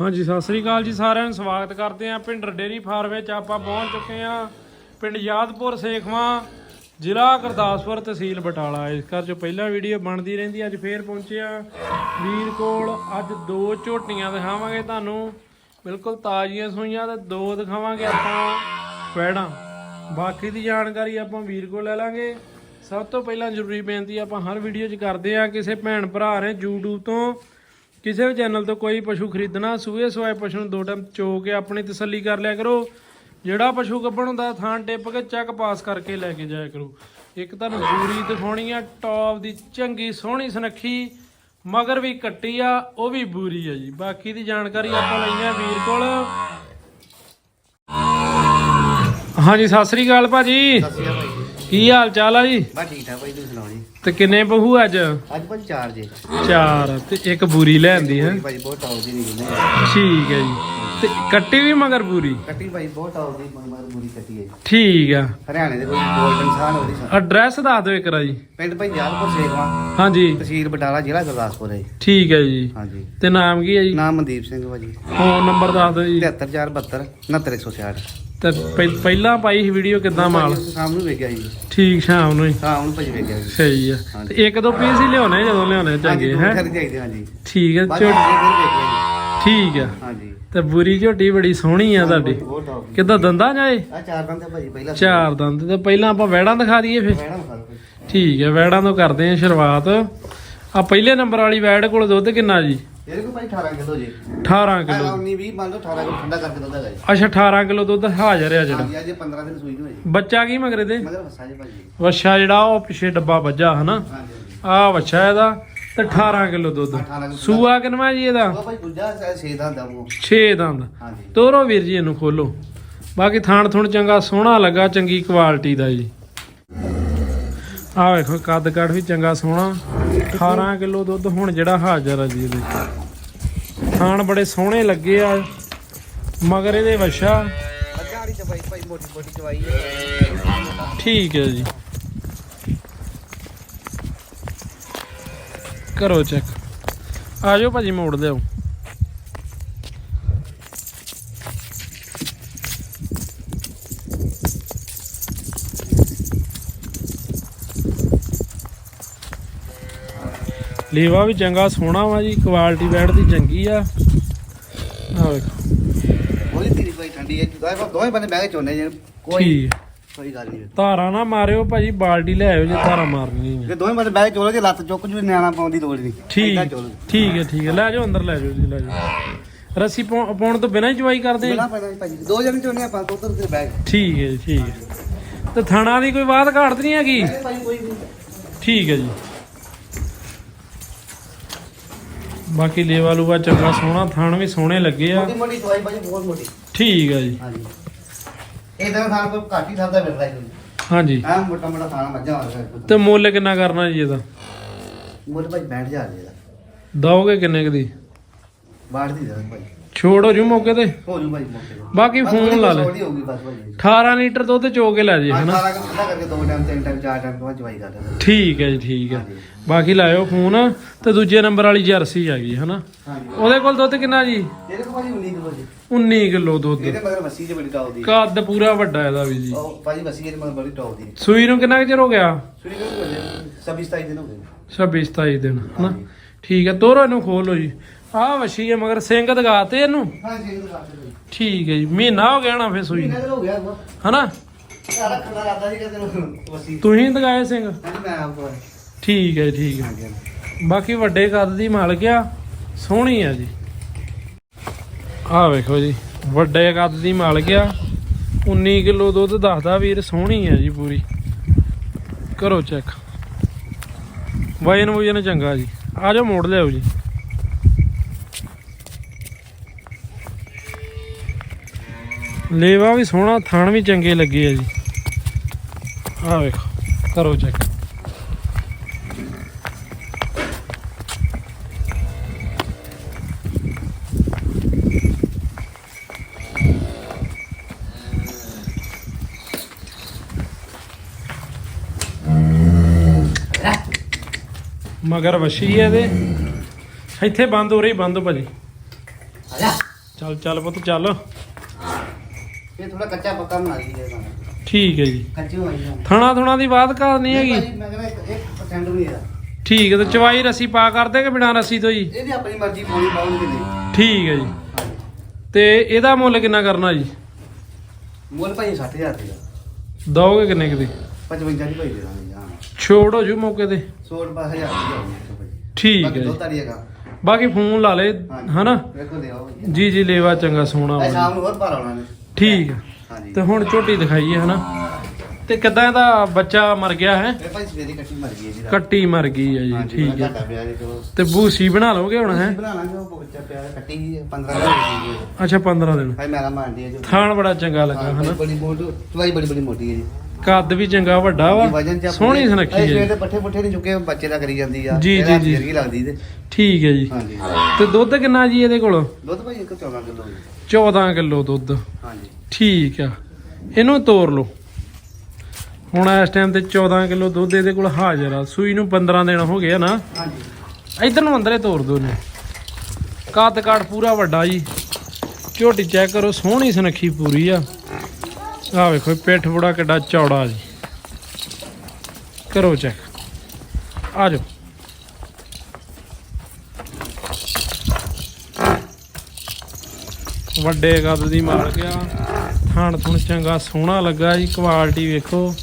ਹਾਂਜੀ, ਸਤਿ ਸ੍ਰੀ ਅਕਾਲ ਜੀ ਸਾਰਿਆਂ ਨੂੰ। ਸਵਾਗਤ ਕਰਦੇ ਆਂ ਪਿੰਡ ਡੇਰੀ ਫਾਰਮ ਵਿੱਚ। ਆਪਾਂ ਪਹੁੰਚ ਚੁੱਕੇ ਆਂ ਪਿੰਡ ਯਾਦਪੁਰ ਸੇਖਵਾਂ, ਜ਼ਿਲ੍ਹਾ ਗੁਰਦਾਸਪੁਰ ਤਹਿਸੀਲ ਬਟਾਲਾ। ਇਸ ਘਰ ਚੋਂ ਪਹਿਲਾਂ ਵੀਡੀਓ ਬਣਦੀ ਰਹਿੰਦੀ, ਅੱਜ ਫੇਰ ਪਹੁੰਚੇ ਆਂ ਵੀਰ ਕੋਲ ਅੱਜ ਦੋ ਝੋਟੀਆਂ ਦਿਖਾਵਾਂਗੇ ਤੁਹਾਨੂੰ। ਬਿਲਕੁਲ ਤਾਜ਼ੀਆਂ ਸੂਈਆਂ ਤੇ ਦੋ ਦਿਖਾਵਾਂਗੇ ਆਪਾਂ ਪੈੜਾਂ ਬਾਕੀ ਦੀ ਜਾਣਕਾਰੀ ਆਪਾਂ ਵੀਰ ਕੋਲ ਲੈ ਲਾਂਗੇ। ਸਭ ਤੋਂ ਪਹਿਲਾਂ ਜ਼ਰੂਰੀ ਬੇਨਤੀ, ਆਪਾਂ ਹਰ ਵੀਡੀਓ 'ਚ ਕਰਦੇ ਆਂ ਕਿਸੇ ਭੈਣ ਭਰਾ ਨੇ YouTube ਤੋਂ ਕਿਸੇ ਵੀ ਚੈਨਲ ਤੋਂ ਕੋਈ ਪਸ਼ੂ ਖਰੀਦਣਾ, ਸੂਏ ਸਵਾਏ ਪਸ਼ੂ ਨੂੰ ਦੋ ਟਾਈਮ ਚੋ ਕੇ ਆਪਣੀ ਤਸੱਲੀ ਕਰ ਲਿਆ ਕਰੋ। ਜਿਹੜਾ ਪਸ਼ੂ ਗੱਭਣ ਹੁੰਦਾ, ਥਾਂ ਟਿੱਪ ਕੇ ਚੈੱਕ ਪਾਸ ਕਰਕੇ ਲੈ ਕੇ ਜਾਇਆ ਕਰੋ। ਇੱਕ ਤੁਹਾਨੂੰ ਬੂਰੀ ਦਿਖਾਉਣੀ ਆ ਟੌਪ ਦੀ ਚੰਗੀ ਸੋਹਣੀ ਸੁਨੱਖੀ, ਮਗਰ ਵੀ ਕੱਟੀ ਆ, ਉਹ ਵੀ ਬੂਰੀ ਆ ਜੀ। ਬਾਕੀ ਦੀ ਜਾਣਕਾਰੀ ਆਪਾਂ ਲਈਆਂ ਵੀਰ ਕੋਲ। ਹਾਂਜੀ, ਸਤਿ ਸ੍ਰੀ ਅਕਾਲ ਭਾਜੀ। ਸਤਿ ਸ਼੍ਰੀ ਅਕਾਲ ਭਾਈ। ਕੀ ਹਾਲ ਚਾਲ ਆ ਜੀ? ਬਸ ਠੀਕ ਠਾਕ ਭਾਈ ਤੁਸੀਂ ਸੁਣਾਓ ਜੀ? ਤੇ ਕਿੰਨੇ ਬਹੂ ਅੱਜ? ਅੱਜ ਭਾਈ ਚਾਰ ਜੇ। ਚਾਰ ਤੇ ਇੱਕ ਬੂਰੀ ਲੈਂਦੀ ਹੈ। ਭਾਈ ਬਹੁਤ ਟੌਪ ਦੀ ਨਿਕਲਨੇ ਠੀਕ ਹੈ ਜੀ। ਤੇ ਕੱਟੀ ਵੀ ਮਗਰ ਪੂਰੀ ਕੱਟੀ ਭਾਈ ਬਹੁਤ ਟੌਪ ਦੀ ਮਗਰ ਬੁਰੀ ਕੱਟੀ ਹੈ। ਠੀਕ ਆ। ਹਰਿਆਣੇ ਦੇ ਕੋਈ ਗੋਲਡਨ ਸਾਨ ਹੋ ਰਹੀ ਐਡਰੈਸ ਦੱਸ ਦਿਓ ਇੱਕ ਰਾ ਜੀ ਪਿੰਡ ਭਾਈ ਜਾਲਪੁਰ ਸੇਖਵਾ ਹਾਂਜੀ। ਤਹਿਸੀਲ ਬਟਾਲਾ ਜ਼ਿਲ੍ਹਾ ਗੁਰਦਾਸਪੁਰ ਹੈ। ਠੀਕ ਹੈ ਜੀ। ਹਾਂਜੀ। ਤੇ ਨਾਮ ਕੀ ਹੈ ਜੀ? ਨਾਮ ਮਨਦੀਪ ਸਿੰਘ ਭਾਜੀ। ਫੋਨ ਨੰਬਰ ਦੱਸ ਦਿਓ ਜੀ। 73472 69166 ਤੇ ਪਹਿ- ਪਹਿਲਾਂ ਪਾਈ ਸੀ ਵੀਡੀਓ ਕਿੱਦਾਂ ਮਾਲ? ਸ਼ਾਮ ਨੂੰ ਵੇਖਿਆ ਜੀ। ਠੀਕ ਸ਼ਾਮ ਨੂੰ ਹੀ। ਸ਼ਾਮ ਨੂੰ ਭਾਜੀ ਵੇਖਿਆ ਜੀ। ਸਹੀ ਆ। ਹਾਂਜੀ। ਤੇ ਇੱਕ ਦੋ ਪੀਸ ਹੀ ਲਿਆਉਣੇ ਜਦੋਂ ਲਿਆਉਣੇ ਹਾਂਜੀ ਚੰਗੇ ਦੋ ਹੈ? ਖਰੀਦ ਚਾਹੀਦੇ ਹਾਂਜੀ। ਠੀਕ ਹੈ ਬਾਅਦ ਵੇਖਿਆ ਠੀਕ ਆ। ਜੀ ਹਾਂਜੀ। ਤੇ ਬੁਰੀ ਝੋਟੀ ਬੜੀ ਸੋਹਣੀ ਆ ਤੁਹਾਡੀ। ਬਹੁਤ ਦੀ ਕਿੱਦਾਂ ਦੰਦਾਂ ਜਾਏ ਆ ਚਾਰ ਦੰਦ ਤੇ ਭਾਜੀ ਪਹਿਲਾਂ ਚਾਰ ਦੰਦ ਤੇ ਪਹਿਲਾਂ ਆਪਾਂ ਵੈੜਾਂ ਦਿਖਾ ਦਈਏ ਫਿਰ। ਮੈਡਮ ਖਾ ਲਓ ਭਾਈ ਠੀਕ ਹੈ ਵੈੜਾਂ ਤੋਂ ਕਰਦੇ ਹਾਂ ਸ਼ੁਰੂਆਤ। ਆ ਪਹਿਲੇ ਨੰਬਰ ਵਾਲੀ ਵੈੜ ਕੋਲ ਦੁੱਧ ਕਿੰਨਾ ਜੀ? ਇਹਦੇ ਕੋਲ ਭਾਈ 18 ਕਿਲੋ ਜੀ। 18 ਕਿਲੋ। 19 20 ਮੰਨ ਲਓ 18 ਕਿਲੋ ਠੰਡਾ ਕਰਕੇ ਦੁੱਧ ਹੈਗਾ ਜੀ। ਅੱਛਾ 18 ਕਿਲੋ ਦੁੱਧ ਹਾਜ਼ਰ ਆ ਜਿਹੜਾ। ਹਾਂਜੀ ਅੱਜ 15 ਦਿਨ ਸੂਈ ਨੂੰ ਹੈ ਜੀ ਬੱਚਾ ਕੀ ਮਗਰੇ ਦੇ ਮਗਰ ਵਸਾ ਜੀ ਭਾਜੀ ਵੱਛਾ ਜਿਹੜਾ ਉਹ ਪਿੱਛੇ ਡੱਬਾ ਵੱਜਾ ਹਨਾ? ਹਾਂਜੀ ਹਾਂਜੀ। ਆ ਵੱਛਾ ਇਹਦਾ ਤੇ 18 ਕਿਲੋ ਦੁੱਧ। 18 ਕਿਲੋ ਸੂਆ ਕਿੰਨਾ ਜੀ ਇਹਦਾ? ਉਹ ਭਾਈ ਦੂਜਾ ਛੇ ਦਾ ਹੁੰਦਾ ਉਹ 6 ਦੰਦ ਹਾਂਜੀ। ਤੋਰੋ ਵੀਰ ਜੀ ਇਹਨੂੰ ਖੋਲੋ। ਬਾਕੀ ਥਾਣ ਥੁਣ ਚੰਗਾ ਸੋਹਣਾ ਲੱਗਾ ਚੰਗੀ ਕੁਆਲਿਟੀ ਦਾ ਜੀ। ਆਹ ਵੇਖੋ ਕੱਦ ਕਾਠ ਵੀ ਚੰਗਾ ਸੋਹਣਾ। 18 ਕਿਲੋ ਦੁੱਧ ਹੁਣ ਜਿਹੜਾ ਹਾਜ਼ਰ ਆ ਜੀ ਇਹਦੇ ਥਾਣ ਬੜੇ ਸੋਹਣੇ ਲੱਗੇ ਆ, ਮਗਰ ਇਹਦੇ ਵਛਾ ਅੱਗਾ ਚਵਾਈ ਭਾਈ ਮੋਟੀ ਮੋਟੀ ਚਵਾਈ ਠੀਕ ਹੈ ਜੀ। ਕਰੋ ਚੈੱਕ ਆ ਜਾਓ ਭਾਜੀ, ਮੋੜ ਦਿਓ। ਲੇਵਾ ਵੀ ਚੰਗਾ ਸੋਹਣਾ ਵਾ ਜੀ ਕੁਆਲਿਟੀ ਬੈਡ ਦੀ ਚੰਗੀ ਆ। ਆ ਵੇਖੋ। ਉਹਦੀ ਤੇਰੀ ਭਾਈ ਠੰਡੀ ਹੈ ਦੋਵੇਂ ਦੋਵੇਂ ਬੰਦੇ ਬਹਿ ਕੇ ਚੋਨੇ ਜੇ ਕੋਈ ਠੀਕ। ਕੋਈ ਗੱਲ ਨਹੀਂ। ਧਾਰਾਂ ਨਾ ਮਾਰਿਓ ਭਾਜੀ ਬਾਲਟੀ ਲੈ ਆਇਓ ਜੇ ਧਾਰਾਂ ਮਾਰਨੀ ਹੈ ਜੇ ਦੋਵੇਂ ਬੰਦੇ ਬਹਿ ਕੇ ਚੋਲੋ ਜੇ ਲੱਤ ਚੁੱਕ ਜੂ ਨਿਆਣਾ ਪਾਉਣ ਦੀ ਲੋੜ ਨਹੀਂ। ਏਦਾਂ ਠੀਕ ਚੋਲੋ ਠੀਕ ਹੈ ਠੀਕ ਹੈ ਲੈ ਜਾਓ ਅੰਦਰ ਲੈ ਜਾਓ ਜੀ ਲੈ ਜਾਓ। ਰੱਸੀ ਪਾਉ- ਪਾਉਣ ਤੋਂ ਬਿਨਾਂ ਹੀ ਚਵਾਈ ਕਰਦੇ ਬਿਨਾ ਆ ਪੈਣਾ ਭਾਜੀ ਦੋ ਜਣੇ ਚੋਨੇ ਆਪਾਂ ਉੱਧਰ ਤੇ ਬਹਿ ਕੇ ਠੀਕ ਹੈ ਜੀ ਠੀਕ ਹੈ ਤੇ ਥਾਣਾ ਦੀ ਕੋਈ ਬਾਤ ਘਾਟ ਨਹੀਂ ਹੈਗੀ? ਨਹੀਂ ਭਾਜੀ ਕੋਈ ਨਹੀਂ। ਠੀਕ ਹੈ ਜੀ। ਬਾਕੀ ਲੇਵਾ ਲੂਆ ਚੰਗਾ ਸੋਹਣਾ ਥਣ ਵੀ ਸੋਹਣੇ ਲੱਗੇ ਆ। ਮੋਟੀ ਮੋਟੀ ਚਵਾਈ ਭਾਜੀ ਬਹੁਤ ਮੋਟੀ। ਠੀਕ ਹੈ ਜੀ। ਹਾਂਜੀ। ਇਹਦਾ ਖਾਣ ਕੋਈ ਘੱਟ ਹੀ ਖਾਦਾ ਫਿਰਦਾ ਹੈ ਹਾਂਜੀ। ਹਾਂ ਮੋਟਾ ਮੋਟਾ ਖਾਣਾ ਮੱਝਾਂ ਵਾਲਾ ਤੇ ਮੁੱਲ ਕਿੰਨਾ ਕਰਨਾ ਜੀ ਇਹਦਾ? ਮੋਟੇ ਭਾਈ ਬੈਠ ਜਾ ਜੇ ਦੋਗੇ ਕਿੰਨੇ ਕੁ ਦੀ? ਬਾੜ ਦੀ ਜਾ ਭਾਈ ਛੋੜ ਜੂ ਮੌਕੇ ਤੇ? ਹੋ ਜੂ ਭਾਈ ਮੋਟੇ ਬਾਕੀ ਫੋਨ ਲਾ ਲੈ। ਛੋਟੀ ਹੋਊਗੀ ਬਸ ਭਾਜੀ। 18 ਲੀਟਰ ਦੁੱਧ ਚੋ ਕੇ ਲੈ ਜੇ ਹਨਾ? ਸਾਰਾ ਕੰਮ ਠੰਡਾ ਕਰਕੇ ਦੋ ਟਾਈਮ ਤਿੰਨ ਟਾਈਮ ਚਾਰ ਟਾਈਮ ਬਾਅਦ ਜਵਾਈ ਕਰ ਦਿੰਦਾ। ਠੀਕ ਹੈ ਜੀ ਠੀਕ ਹੈ। ਬਾਕੀ ਲਾਇਓ ਫੋਨ ਤੇ ਦੂਜੇ ਨੰਬਰ ਵਾਲੀ ਜਰਸੀ ਆ ਗਈ ਹਨਾ? ਉਹਦੇ ਕੋਲ ਦੁੱਧ ਕਿੰਨਾ ਜੀ? ਇਹਦੇ ਕੋਲ ਭਾਜੀ 19 ਕਿਲੋ ਜੀ। 19 ਕਿਲੋ ਦੁੱਧ। ਇਹਦੇ ਮਗਰ ਮੱਸੀ ਦੇ ਬੜੀ ਟੌਪ ਦੀ। ਕੱਦ ਪੂਰਾ ਵੱਡਾ ਇਹਦਾ ਵੀ ਜੀ। ਉਹ ਭਾਜੀ ਮੱਸੀ ਇਹਦੇ ਮਗਰ ਬੜੀ ਟੌਪ ਦੀ। ਸੂਈ ਨੂੰ ਕਿੰਨਾ ਕੁ ਚਿਰ ਹੋ ਗਿਆ? ਸੁਣੀ ਕਿਉਂ ਸਭੀ 27 ਦਿਨ ਹੋ ਗਏ। 26 27 ਦਿਨ ਹਨਾ? ਹਾਂਜੀ। ਠੀਕ ਹੈ ਤੋਰੋ ਇਹਨੂੰ ਖੋਲੋ ਜੀ। ਆਹ ਵਛੀ ਹੈ ਮਗਰ ਸਿੰਘ ਦਗਾਤੇ ਇਹਨੂੰ? ਠੀਕ ਹੈ ਜੀ ਮਹੀਨਾ ਹੋ ਗਿਆ ਨਾ ਫੇ ਸੂਈ ਮਹੀਨਾ ਹੋ ਗਿਆ ਹਨਾ? ਰਾਦਾ ਜੀ ਤੁਸੀਂ ਦਗਾਏ ਸਿੰਘ? ਮੈਂ ਆਪ ਠੀਕ ਹੈ ਠੀਕ ਹੈ। ਹਾਂਜੀ ਹਾਂਜੀ ਬਾਕੀ ਵੱਡੇ ਕੱਦ ਦੀ ਮਾਲਕ ਆ, ਸੋਹਣੀ ਆ ਜੀ। ਆਹ ਵੇਖੋ ਜੀ, ਵੱਡੇ ਕੱਦ ਦੀ ਮਾਲਕ ਆ। 19 ਕਿਲੋ ਦੁੱਧ ਦੱਸਦਾ ਵੀਰ, ਸੋਹਣੀ ਆ ਜੀ ਪੂਰੀ। ਕਰੋ ਚੈੱਕ। ਵਜਨ ਵਜਨ ਚੰਗਾ ਜੀ। ਆ ਜਾਓ, ਮੋੜ ਲਿਆਓ ਜੀ। ਲੇਵਾ ਵੀ ਸੋਹਣਾ, ਥਾਣ ਵੀ ਚੰਗੇ ਲੱਗੇ ਆ ਜੀ। ਆਹ ਵੇਖੋ, ਕਰੋ ਚੈੱਕ। ਮਗਰ ਵਸ਼ੀ ਹੈ ਇਹਦੇ। ਇੱਥੇ ਬੰਦ ਹੋ ਰਹੀ ਬੰਦ ਭਾਜੀ। ਆ ਜਾ ਚੱਲ ਚੱਲ ਪੁੱਤ ਚੱਲ। ਇਹ ਥੋੜਾ ਕੱਚਾ ਪੱਕਾ ਬਣਾ ਲਈਏ ਤਾਂ ਠੀਕ ਹੈ ਜੀ। ਕੱਚੀ ਹੋਈ ਜਾਂ ਥਣਾ ਥੁਣਾ ਦੀ ਬਾਤ ਕਰ ਨਹੀਂ ਹੈਗੀ? ਮੈਂ ਕਹਿੰਦਾ 1% ਵੀ ਇਹਦਾ। ਠੀਕ ਹੈ ਤੇ ਚਵਾਈ ਰੱਸੀ ਪਾ ਕਰਦੇ ਕਿ ਬਿਨਾਂ ਰੱਸੀ ਤੋਂ ਜੀ? ਇਹਦੀ ਆਪਣੀ ਮਰਜ਼ੀ ਪਾਉਣੀ ਪਾਉਣੀ ਨਹੀਂ ਠੀਕ ਹੈ ਜੀ। ਤੇ ਇਹਦਾ ਮੁੱਲ ਕਿੰਨਾ ਕਰਨਾ ਜੀ? ਮੁੱਲ ਭਾਈ 60000 ਦੀ ਦੋਗੇ ਕਿੰਨੇ ਕੁ ਦੀ? 55 ਦੀ ਭਾਈ ਦੇ ਦਾਂਗੇ ਛੋੜ ਹੋ ਜੂ ਮੌਕੇ ਤੇ। 100 ਰੁਪਏ ਹਜ਼ਾਰ ਦੀ ਆਉਂਦੀ ਭਾਈ ਠੀਕ ਹੈ ਬਾਕੀ ਜੀ। ਦੋ ਤਾਰੀ ਹੈਗਾ। ਬਾਕੀ ਫੋਨ ਲਾ ਲੇ ਹਨਾ? ਵੇਖੋ ਦੇ ਆਓ ਜੀ ਜੀ ਲੇਵਾ ਚੰਗਾ ਸੋਹਣਾ ਵਾ ਸ਼ਾਮ ਨੂੰ ਹੋਰ ਭਾਰ ਆਉਣਾ ਨੇ ਜੀ। ਠੀਕ ਹੈ ਹਾਂਜੀ। ਤੇ ਹੁਣ ਝੋਟੀ ਦਿਖਾਈਏ ਹਨਾ? ਤੇ ਕਿੱਦਾਂ ਇਹਦਾ ਬੱਚਾ ਮਰ ਗਿਆ ਹੈ? ਇਹ ਭਾਈ ਸਵੇਰੇ ਕੱਟੀ ਮਰ ਗਈ ਹੈ ਜੀ ਰਾਤ। ਕੱਟੀ ਮਰ ਗਈ ਹੈ ਜੀ ਹਾਂਜੀ, ਠੀਕ ਬੜਾ ਹੈ ਘਾਟਾ ਪਿਆ ਜੀ ਚਲੋ। ਤੇ ਬੂਸੀ ਬਣਾ ਲਓਗੇ ਹੁਣ ਹੈ? ਬਣਾ ਲਾਂਗੇ ਉਹ ਬੱਚਾ ਪਿਆ ਹੈ, ਕੱਟੀ ਹੀ ਹੈ, 15 ਦਿਨ ਦੀ ਹੈ ਅੱਛਾ 15 ਦਿਨ। ਭਾਈ ਮੇਰਾ ਮਾਰਦੀ ਹੈ ਜੋ। ਥਾਣ ਬੜਾ ਚੰਗਾ ਲੱਗਾ ਹਾਂ, ਹਨਾ? ਬੜੀ ਮੋਟੀ ਚਵਾਈ ਬੜੀ ਬੜੀ ਮੋਟੀ ਹੈ ਜੀ। ਕੱਦ ਵੀ ਚੰਗਾ ਵੱਡਾ ਵਾ ਵਜਨ ਚ ਸੋਹਣੀ ਸੁਨੱਖੀ ਸਵੇਰ ਹੈ ਦੇ ਪੱਠੇ ਪੁੱਠੇ ਨਹੀਂ ਚੁੱਕੇ ਬੱਚੇ ਦਾ ਕਰੀ ਜਾਂਦੀ ਆ ਜੀ, ਜੀ, ਜੀ। ਜ਼ਿੰਦਗੀ ਲੱਗਦੀ ਤੇ। ਠੀਕ ਹੈ ਜੀ। ਹਾਂਜੀ। ਤੇ ਦੁੱਧ ਕਿੰਨਾ ਜੀ ਇਹਦੇ ਕੋਲ? ਦੁੱਧ ਭਾਈ ਇੱਕ 14 ਕਿਲੋ 14 ਕਿਲੋ ਦੁੱਧ। ਹਾਂਜੀ। ਠੀਕ ਆ। ਇਹਨੂੰ ਤੋਰ ਲਓ। ਹੁਣ ਇਸ ਟਾਈਮ ਤੇ 14 ਕਿਲੋ ਦੁੱਧ ਇਹਦੇ ਕੋਲ ਹਾਜ਼ਰ ਆ। ਸੂਈ ਨੂੰ 15 ਦਿਨ ਹੋ ਗਏ ਆ ਨਾ। ਹਾਂਜੀ। ਇਧਰ ਨੂੰ ਅੰਦਰੇ ਤੋਰ ਦੋ ਨੇ ਕੱਦ ਕਾਠ ਪੂਰਾ ਵੱਡਾ ਜੀ। ਝੋਟੀ ਚੈੱਕ ਕਰੋ ਸੋਹਣੀ ਸੁਨੱਖੀ ਪੂਰੀ ਆ। ਆ ਵੇਖੋ ਪਿੱਠ ਬੁੜਾ ਕਿੱਡਾ ਚੌੜਾ ਜੀ। ਕਰੋ ਚੈੱਕ ਆ ਜਾਓ। ਵੱਡੇ ਕੱਦ ਦੀ ਮਾਲਕ ਆ ਥਣ ਥੁਣ ਚੰਗਾ ਸੋਹਣਾ ਲੱਗਾ ਜੀ ਕੁਆਲਿਟੀ ਵੇਖੋ।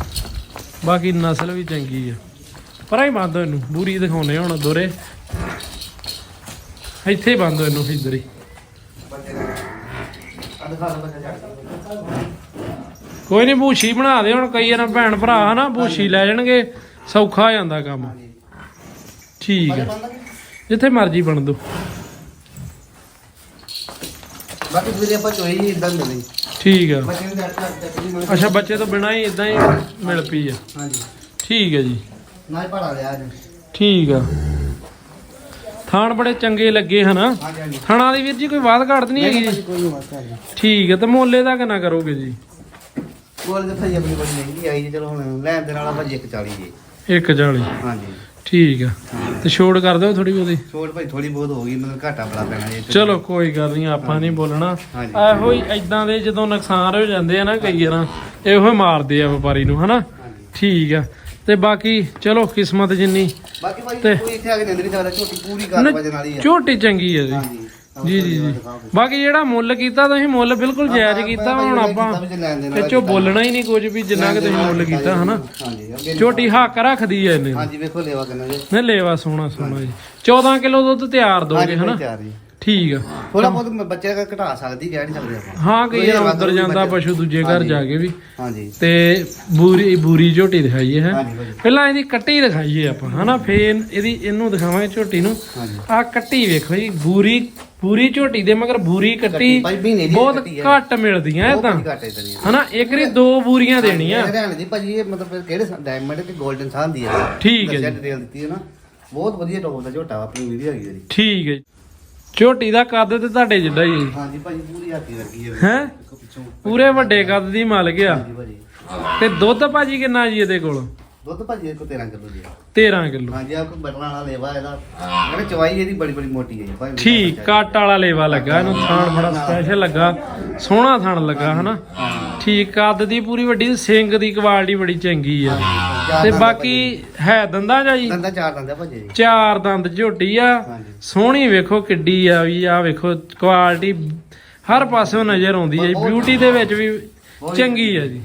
ਬਾਕੀ ਨਸਲ ਵੀ ਚੰਗੀ ਆ। ਪਰ ਹੀ ਬੰਦ ਇਹਨੂੰ ਬੂਰੀ ਦਿਖਾਉਨੇ ਹੁਣ ਦੋਰੇ। ਇੱਥੇ ਹੀ ਬੰਦ ਇਹਨੂੰ ਇੱਧਰ ਹੀ ਕੋਈ ਨਹੀਂ ਬੂਛੀ ਬਣਾ ਦੇ ਹੁਣ ਕਈ ਵਾਰ ਭੈਣ ਭਰਾ ਹਨਾ ਬੂਛੀ ਲੈ ਜਾਣਗੇ ਸੌਖਾ ਹੋ ਜਾਂਦਾ ਕੰਮ। ਠੀਕ ਹੈ? ਜਿੱਥੇ ਮਰਜ਼ੀ ਬਣ ਦੋ। ਬਾਕੀ ਸਵੇਰੇ ਆਪਾਂ ਚੋਈ ਇਦਾਂ ਮਿਲੀ ਠੀਕ ਆ। ਨੂੰ ਅੱਛਾ ਬੱਚੇ ਤੋਂ ਬਿਨਾਂ ਹੀ ਇਦਾਂ ਹੀ ਮਿਲ ਪਈ ਆ। ਹਾਂਜੀ। ਠੀਕ ਹੈ ਜੀ। ਨਾ ਪੜਾ ਲਿਆ ਠੀਕ ਆ। ਥਾਣ ਬੜੇ ਚੰਗੇ ਲੱਗੇ ਹਨਾ। ਥਾਣਾ ਦੀ ਵੀਰ ਜੀ ਕੋਈ ਬਾਤ ਘਾਟ ਨਹੀਂ ਹੈਗੀ ਜੀ? ਠੀਕ ਹੈ ਤੇ ਮੁੱਲੇ ਦਾ ਕਿੰਨਾ ਕਰੋਗੇ ਜੀ। ਕੋਲ ਦੇ ਭਾਈ ਆਪਣੀ ਬੜੀ ਮਹਿੰਗੀ ਆਈ ਜੀ ਚਲੋ ਹੁਣ ਲੈਣ ਦੇ ਨਾਲ ਭਾਜੀ 140 ਜੀ 140 ਹਾਂਜੀ। ਠੀਕ ਆ। ਤੇ ਛੋੜ ਕਰ ਦਿਓ ਥੋੜੀ ਬਹੁਤੀ? ਛੋਟ ਭਾਈ ਥੋੜੀ ਬਹੁਤ ਹੋ ਗਈ ਮਤਲਬ ਘਾਟਾ ਬੜਾ ਪੈਣਾ ਜੀ। ਚਲੋ ਕੋਈ ਗੱਲ ਨਹੀਂ ਆਪਾਂ ਨਹੀਂ ਬੋਲਣਾ। ਇਹੋ ਹੀ ਇਦਾਂ ਦੇ ਜਦੋਂ ਨੁਕਸਾਨ ਹੋ ਜਾਂਦੇ ਆ ਨਾ ਕਈ ਵਾਰਾਂ ਇਹੋ ਹੀ ਮਾਰਦੇ ਆ ਵਪਾਰੀ ਨੂੰ ਹਨਾ? ਠੀਕ ਆ। ਤੇ ਬਾਕੀ ਚਲੋ ਕਿਸਮਤ ਜਿੰਨੀ। ਬਾਕੀ ਭਾਈ ਕੋਈ ਇੱਥੇ ਆ ਕੇ ਨਿੰਦ ਨਹੀਂ ਸਕਦਾ ਝੋਟੀ ਪੂਰੀ ਗੱਲ ਵਜਨ ਵਾਲੀ ਆ। ਝੋਟੀ ਚੰਗੀ ਆ ਜੀ। ਜੀ ਜੀ ਜੀ। ਬਾਕੀ ਜਿਹੜਾ ਮੁੱਲ ਕੀਤਾ ਤੁਸੀਂ ਮੁੱਲ ਬਿਲਕੁਲ ਜਾਇਜ਼ ਕੀਤਾ ਹੁਣ ਆਪਾਂ ਇਹ ਚੋਂ ਬੋਲਣਾ ਹੀ ਨਹੀਂ ਕੁਝ ਵੀ ਜਿੰਨਾ ਕਿ ਤੁਸੀਂ ਮੁੱਲ ਕੀਤਾ ਹਨਾ? ਝੋਟੀ ਹੱਕ ਰੱਖਦੀ ਐ ਇਹਨੇ। ਹਾਂਜੀ ਵੇਖੋ ਲੇਵਾ ਕਿੰਨਾ ਜੀ। ਨੇ ਲੇਵਾ ਸੋਹਣਾ ਸੋਹਣਾ ਜੀ। 14 ਕਿਲੋ ਦੁੱਧ ਤਿਆਰ ਦੋਗੇ ਹਨਾ? ਠੀਕ ਆ। ਥੋੜਾ ਬਹੁਤ ਬੱਚੇ ਦਾ ਘਟਾ ਸਕਦੀ ਕਹਿ ਨਹੀਂ ਸਕਦੇ ਆਪਾਂ। ਹਾਂ ਕਈ ਵਾਰ ਉੱਧਰ ਜਾਂਦਾ ਪਸ਼ੂ ਦੂਜੇ ਘਰ ਜਾ ਕੇ ਵੀ। ਹਾਂਜੀ। ਤੇ ਬੂਰੀ ਬੂਰੀ ਝੋਟੀ ਦਿਖਾਈਏ ਹੈ? ਪਹਿਲਾਂ ਇਹਦੀ ਕੱਟੀ ਦਿਖਾਈਏ ਆਪਾਂ ਹਨਾ? ਫੇਰ ਇਹਦੀ ਇਹਨੂੰ ਦਿਖਾਵਾਂਗੇ ਝੋਟੀ ਨੂੰ। ਆ ਕੱਟੀ ਵੇਖੋ ਜੀ ਬੂਰੀ ਬੂਰੀ ਝੋਟੀ ਦੇ ਮਗਰ ਬੂਰੀ ਕੱਟੀ ਭਾਈ ਮਹੀਨੇ ਦੀ ਬਹੁਤ ਕੱਟੀ ਹੈ। ਘੱਟ ਮਿਲਦੀਆਂ ਉਹ ਇਦਾਂ ਬੜੀ ਘੱਟ ਹਨਾ ਇੱਕਰੀ ਦੋ ਬੂਰੀਆਂ ਦੇਣੀਆਂ। ਹਰਿਆਣਾ ਦੀ ਭਾਜੀ ਇਹ ਮਤਲਬ ਕਿਹੜੇ ਡਾਇਮੰਡ ਤੇ 골ਡਨ ਸਾਹ ਦੀ ਹੈ ਠੀਕ ਹੈ ਦੱਸਿਆ ਜੀ। ਡਿਟੇਲ ਦਿੱਤੀ ਹੈ ਨਾ। ਬਹੁਤ ਵਧੀਆ ਟੌਪ ਦਾ ਝੋਟਾ ਵਾ, ਆਪਣੀ ਵੀਡੀਓ ਹੈਗੀ ਇਹਦੀ ਠੀਕ ਹੈ ਜੀ। ਝੋਟੀ ਦਾ ਕੱਦ ਤੇ ਤੁਹਾਡੇ ਜਿੱਡਾ ਹੀ ਹੈ ਹਾਂਜੀ ਭਾਜੀ ਪੂਰੀ ਹਾਥੀ ਵਰਗੀ ਹੈ। ਹੈ? ਦੇਖੋ ਪਿੱਛੋਂ ਪੂਰੇ ਵੱਡੇ ਕੱਦ ਦੀ ਮਾਲਕ ਆ। ਹਾਂਜੀ ਭਾਜੀ। ਤੇ ਦੁੱਧ ਭਾਜੀ ਕਿੰਨਾ ਜੀ ਇਹਦੇ ਕੋਲ? ਦੁੱਧ ਭਾਜੀ ਇਹ ਕੋ 13 ਕਿਲੋ ਜੀ 13 ਕਿਲੋ। ਹਾਂਜੀ ਆ ਕੋ ਬਟਨਾ ਵਾਲਾ ਲੇਵਾ ਇਹਦਾ। ਕਹਿੰਦੇ ਚਵਾਈ ਇਹਦੀ ਬੜੀ ਬੜੀ ਮੋਟੀ ਹੈ ਜੀ। ਭਾਈ ਠੀਕ ਕੱਟ ਵਾਲਾ ਲੇਵਾ ਲੱਗਾ ਇਹਨੂੰ ਥਾਣ ਬੜਾ ਸਪੈਸ਼ਲ ਲੱਗਾ ਸੋਹਣਾ ਥਾਣ ਲੱਗਾ ਹਨਾ? ਠੀਕ ਕੱਦ ਦੀ ਪੂਰੀ ਵੱਡੀ ਸਿੰਗ ਦੀ ਕੁਆਲਿਟੀ ਬੜੀ ਚੰਗੀ ਆ। ਤੇ ਬਾਕੀ ਹੈ ਦੰਦਾ ਜਾਂ ਜੀ? ਦੰਦਾ ਚਾਰ ਦੰਦਾ ਭਾਜੀ। ਜੀ ਚਾਰ ਦੰਦ ਝੋਟੀ ਆ। ਸੋਹਣੀ ਵੇਖੋ ਕਿੱਡੀ ਆ ਵੀ ਆ ਵੇਖੋ ਕੁਆਲਿਟੀ ਹਰ ਪਾਸਿਓਂ ਨਜ਼ਰ ਆਉਂਦੀ ਹੈ ਬਿਊਟੀ ਦੇ ਵਿੱਚ ਵੀ ਚੰਗੀ ਆ ਜੀ।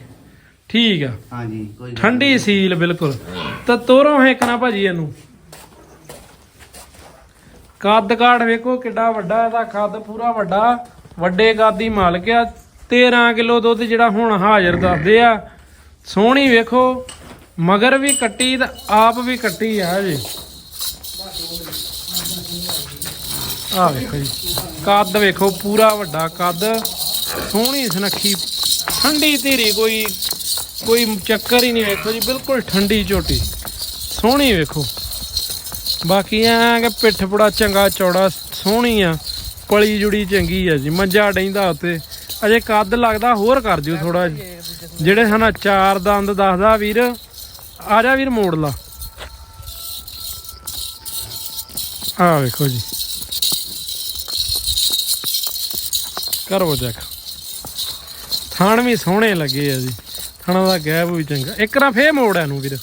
ਠੀਕ ਆ। ਹਾਂਜੀ ਕੋਈ ਗੱਲ ਠੰਡੀ ਸੀਲ ਬਿਲਕੁਲ। ਤਾਂ ਤੋਰੋ ਨਾ ਭਾਜੀ ਇਹਨੂੰ। ਕੱਦ ਕਾਠ ਵੇਖੋ ਕਿੱਡਾ ਵੱਡਾ ਇਹਦਾ ਕੱਦ ਪੂਰਾ ਵੱਡਾ। ਵੱਡੇ ਕੱਦ ਦੀ ਮਾਲਕ ਆ। 13 ਕਿਲੋ ਦੁੱਧ ਜਿਹੜਾ ਹੁਣ ਹਾਜ਼ਰ ਦੱਸਦੇ ਆ। ਸੋਹਣੀ ਵੇਖੋ ਮਗਰ ਵੀ ਕੱਟੀ ਤੇ ਆਪ ਵੀ ਕੱਟੀ ਆ ਜੀ ਆ ਵੇਖੋ ਜੀ ਕੱਦ ਵੇਖੋ ਪੂਰਾ ਵੱਡਾ ਕੱਦ। ਸੋਹਣੀ ਸੁਨੱਖੀ ਠੰਡੀ ਧੀਰੀ ਕੋਈ ਕੋਈ ਚੱਕਰ ਹੀ ਨਹੀਂ ਵੇਖੋ ਜੀ, ਬਿਲਕੁਲ ਠੰਡੀ ਝੋਟੀ। ਸੋਹਣੀ ਵੇਖੋ। ਬਾਕੀ ਐ ਕਿ ਪਿੱਠ ਬੜਾ ਚੰਗਾ ਚੌੜਾ, ਸੋਹਣੀ ਆ। ਪਲੀ ਜੁੜੀ ਚੰਗੀ ਆ ਜੀ, ਮੰਜਾ ਡੈਂਦਾ ਉੱਤੇ। ਅਜੇ ਕੱਦ ਲੱਗਦਾ, ਹੋਰ ਕਰ ਦਿਓ ਥੋੜਾ ਜਿਹੜੇ ਹਨਾ ਚਾਰ ਦੰਦ ਦੱਸਦਾ ਵੀਰ, ਆ ਜਾ ਵੀਰ ਮੋੜ ਲਾ। ਆ ਵੇਖੋ ਜੀ। ਕਰੋ ਚੈੱਕ। ਥਾਣ ਵੀ ਸੋਹਣੇ ਲੱਗੇ ਆ ਜੀ। ਥਣਾ ਦਾ ਗੈਪ ਵੀ ਚੰਗਾ। ਇੱਕ ਨਾ ਫੇਰ ਮੋੜ ਇਹਨੂੰ ਵੀਰ।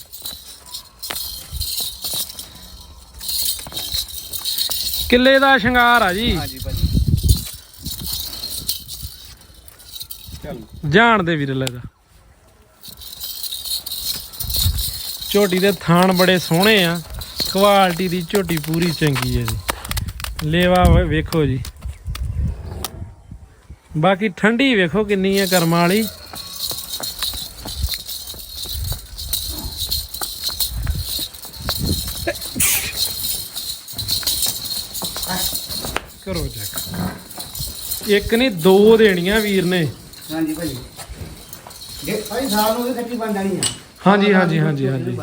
ਕਿੱਲੇ ਦਾ ਸ਼ਿੰਗਾਰ ਆ ਜੀ। ਹਾਂਜੀ ਭਾਜੀ। ਜਾਣ ਦੇ ਵੀਰ ਲੈ ਦਾ ਝੋਟੀ ਦੇ ਥਾਣ ਬੜੇ ਸੋਹਣੇ ਆ। ਕੁਆਲਿਟੀ ਦੀ ਝੋਟੀ ਪੂਰੀ ਚੰਗੀ ਹੈ ਜੀ। ਲੇਵਾ ਵੇਖੋ ਜੀ। ਬਾਕੀ ਠੰਡੀ ਵੇਖੋ ਕਿੰਨੀ ਹੈ ਕਰਮਾਂ ਵਾਲੀ। ਕਰੋ ਚੈੱਕ ਇੱਕ ਨਹੀਂ ਦੋ ਦੇਣੀਆਂ ਵੀਰ ਨੇ। ਹਾਂਜੀ ਭਾਜੀ। ਜੇ ਭਾਈ ਸਾਲ ਨੂੰ ਕੱਟੀ ਬਣ ਜਾਣੀ ਆ। ਹਾਂਜੀ ਹਾਂਜੀ ਹਾਂਜੀ ਹਾਂਜੀ।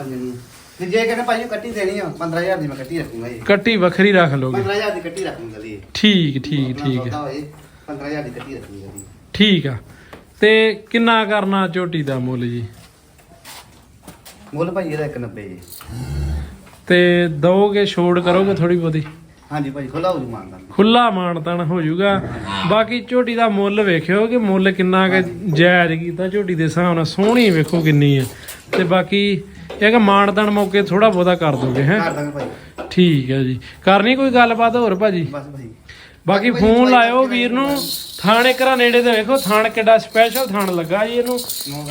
ਤੇ ਜੇ ਕਹਿੰਦੇ ਭਾਜੀ ਕੱਟੀ ਦੇਣੀ ਆ 15000 ਦੀ ਮੈਂ ਕੱਟੀ ਰੱਖੂੰਗਾ ਜੀ। ਕੱਟੀ ਵੱਖਰੀ ਰੱਖ ਲੋਗੇ 15000 ਦੀ ਕੱਟੀ ਰੱਖੂੰਗਾ ਜੀ। ਠੀਕ ਠੀਕ ਠੀਕ ਹੈ। 15000 ਦੀ ਕੱਟੀ ਰੱਖੂੰਗਾ ਜੀ। ਠੀਕ ਆ। ਤੇ ਕਿੰਨਾ ਕਰਨਾ ਝੋਟੀ ਦਾ ਮੁੱਲ ਜੀ? ਮੁੱਲ ਭਾਜੀ ਇਹਦਾ 190 ਜੀ। ਤੇ ਦਓਗੇ ਛੋੜ ਕਰੋਗੇ ਥੋੜੀ ਬਹੁਤੀ? ਹਾਂਜੀ ਭਾਜੀ ਖੁੱਲਾ ਹੋ ਜੂ ਮਾਨਦਾਨ। ਖੁੱਲਾ ਮਾਨਤਨ ਹੋ ਜਾਊਗਾ ਬਾਕੀ ਝੋਟੀ ਦਾ ਮੁੱਲ ਵੇਖਿਓ ਕਿ ਮੁੱਲ ਕਿੰਨਾ ਕਿ ਜਾਇਜ਼ ਕੀਤਾ ਝੋਟੀ ਦੇ ਹਿਸਾਬ ਨਾਲ ਸੋਹਣੀ ਵੇਖੋ ਕਿੰਨੀ ਹੈ। ਤੇ ਬਾਕੀ ਇਹ ਕਿ ਮਾਨਤਨ ਮੌਕੇ ਥੋੜਾ ਬਹੁਤਾ ਕਰ ਦੋਗੇ ਹੈ? ਕਰ ਦਾਂਗੇ ਭਾਜੀ ਠੀਕ ਹੈ ਜੀ। ਕਰਨੀ ਕੋਈ ਗੱਲਬਾਤ ਹੋਰ ਭਾਜੀ? ਬਸ ਭਾਜੀ ਬਾਕੀ ਫੋਨ ਲਾਇਓ ਵੀਰ ਨੂੰ। ਥਾਣੇ ਘਰਾਂ ਨੇੜੇ ਤੇ ਵੇਖੋ ਥਾਣ ਕਿੱਡਾ ਸਪੈਸ਼ਲ ਥਾਣ ਲੱਗਾ ਜੀ ਇਹਨੂੰ।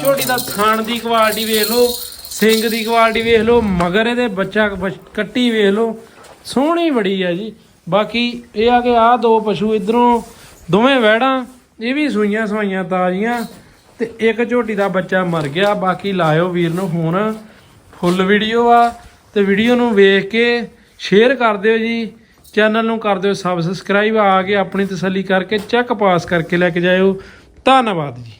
ਝੋਟੀ ਦਾ ਥਾਣ ਦੀ ਕੁਆਲਿਟੀ ਵੇਖ ਲਓ ਸਿੰਘ ਦੀ ਕੁਆਲਿਟੀ ਵੇਖ ਲਓ ਮਗਰ ਇਹਦੇ ਬੱਚ- ਕੱਟੀ ਵੇਖ ਲਓ। ਸੋਹਣੀ ਬੜੀ ਆ ਜੀ। ਬਾਕੀ ਇਹ ਆ ਕਿ ਆਹ ਦੋ ਪਸ਼ੂ ਇਧਰੋਂ ਦੋਵੇਂ ਵੈੜਾਂ ਇਹ ਵੀ ਸੂਈਆਂ ਸਵਾਈਆਂ ਤਾਜ਼ੀਆਂ ਤੇ ਇੱਕ ਝੋਟੀ ਦਾ ਬੱਚਾ ਮਰ ਗਿਆ। ਬਾਕੀ ਲਾਇਓ ਵੀਰ ਨੂੰ ਹੁਣ ਫੁੱਲ ਵੀਡੀਓ ਆ ਤੇ ਵੀਡੀਓ ਨੂੰ ਵੇਖ ਕੇ ਸ਼ੇਅਰ ਕਰ ਦਿਓ ਜੀ। ਚੈਨਲ ਨੂੰ ਕਰ ਦਿਓ ਸਬਸਕ੍ਰਾਈਬ ਆ ਕੇ ਆਪਣੀ ਤਸੱਲੀ ਕਰਕੇ ਚੈੱਕ ਪਾਸ ਕਰਕੇ ਲੈ ਕੇ ਜਾਇਓ। ਧੰਨਵਾਦ ਜੀ।